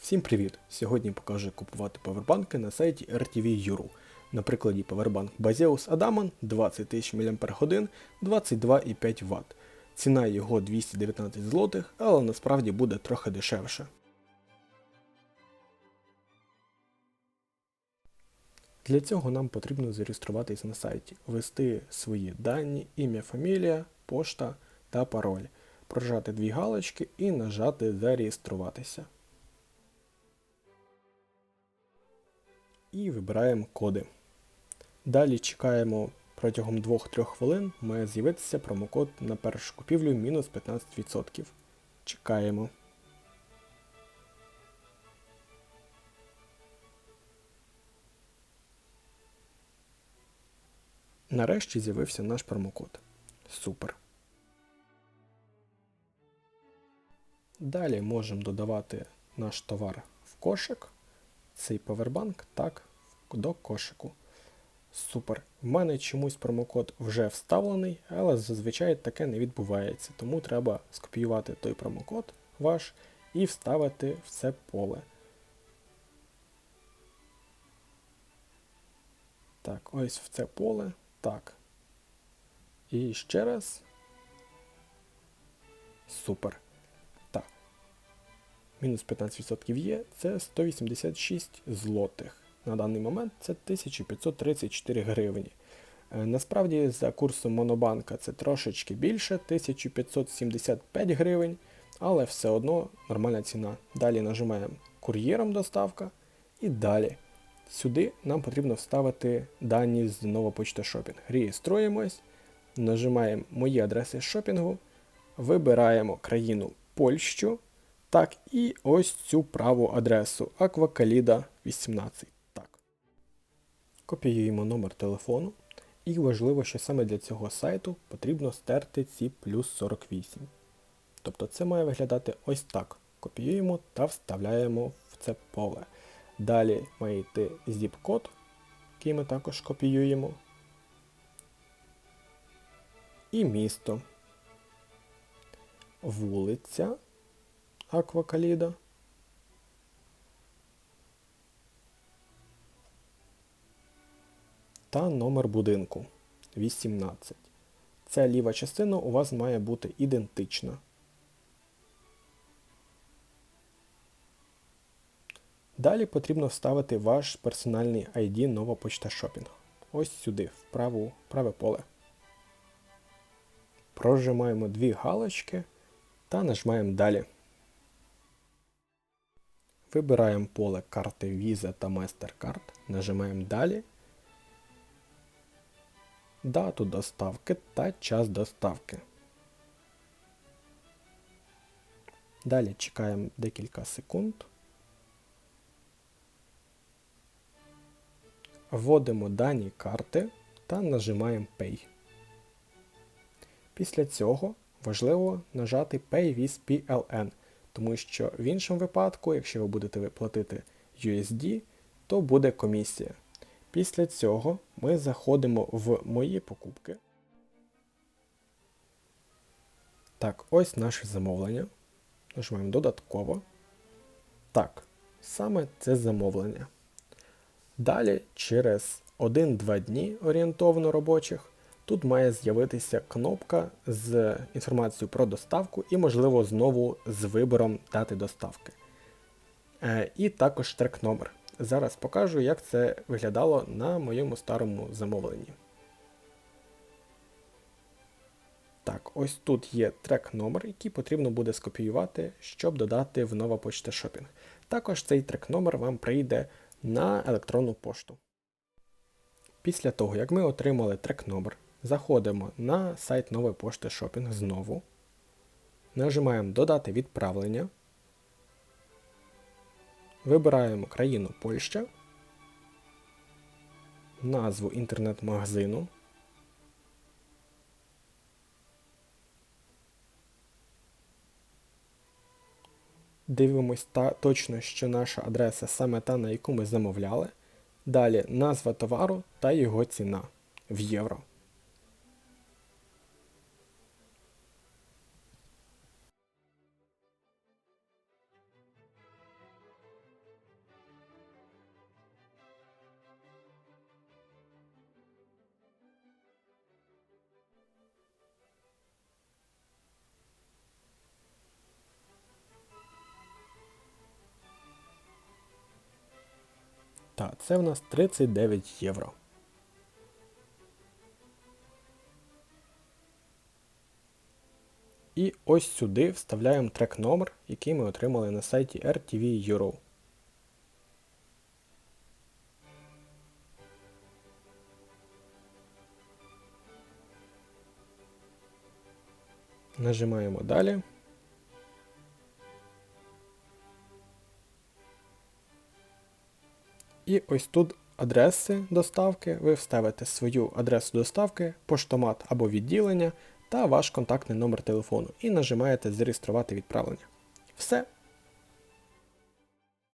Всім привіт! Сьогодні покажу купувати павербанки на сайті RTV.uru. На прикладі павербанк Baseus Adamant 20 000 мАч 22,5 Вт. Ціна його 219 злотих, але насправді буде трохи дешевше. Для цього нам потрібно зареєструватись на сайті, ввести свої дані, ім'я, фамілія, пошта та пароль, прожати дві галочки і нажати Зареєструватися. І вибираємо коди. Далі чекаємо протягом 2-3 хвилин має з'явитися промокод на першу купівлю мінус 15%. Чекаємо. Нарешті з'явився наш промокод. Супер. Далі можемо додавати наш товар в кошик цей павербанк так до кошику. Супер. В мене чомусь промокод вже вставлений, але зазвичай таке не відбувається. Тому треба скопіювати той промокод ваш і вставити в це поле. Так, ось в це поле. Так. І ще раз. Супер мінус 15% є, це 186 злотих. На даний момент це 1534 гривні. Е, насправді, за курсом Монобанка це трошечки більше, 1575 гривень, але все одно нормальна ціна. Далі нажимаємо кур'єром доставка і далі. Сюди нам потрібно вставити дані з нова почта шопінг. Реєструємось, нажимаємо Мої адреси шопінгу, вибираємо країну Польщу. Так, і ось цю праву адресу Аквакаліда 18. Так. Копіюємо номер телефону. І важливо, що саме для цього сайту потрібно стерти ці плюс 48. Тобто це має виглядати ось так. Копіюємо та вставляємо в це поле. Далі має йти zip-код, який ми також копіюємо. І місто. Вулиця. Аквакаліда. Та номер будинку 18. Ця ліва частина у вас має бути ідентична. Далі потрібно вставити ваш персональний ID нова почта шопінг. Ось сюди, в праву, праве поле. Прожимаємо дві галочки та нажимаємо далі. Вибираємо поле карти Visa та MasterCard, нажимаємо Далі, дату доставки та час доставки. Далі чекаємо декілька секунд. Вводимо дані карти та нажимаємо Pay. Після цього важливо нажати Pay with PLN тому що в іншому випадку, якщо ви будете платити USD, то буде комісія. Після цього ми заходимо в мої покупки. Так, ось наше замовлення. Нажимаємо додатково. Так, саме це замовлення. Далі, через 1-2 дні орієнтовно робочих, Тут має з'явитися кнопка з інформацією про доставку і, можливо, знову з вибором дати доставки. Е, і також трек номер. Зараз покажу, як це виглядало на моєму старому замовленні. Так, ось тут є трек номер, який потрібно буде скопіювати, щоб додати в нова почта шопінг. Також цей трек номер вам прийде на електронну пошту. Після того, як ми отримали трек номер, Заходимо на сайт нової пошти Шопінг знову. Нажимаємо Додати відправлення. Вибираємо країну Польща, назву інтернет-магазину. Дивимось та, точно, що наша адреса саме та, на яку ми замовляли. Далі назва товару та його ціна в євро. Та, це в нас 39 євро. І ось сюди вставляємо трек номер, який ми отримали на сайті RTV Euro. Нажимаємо далі. І ось тут адреси доставки. Ви вставите свою адресу доставки, поштомат або відділення та ваш контактний номер телефону і нажимаєте Зареєструвати відправлення. Все,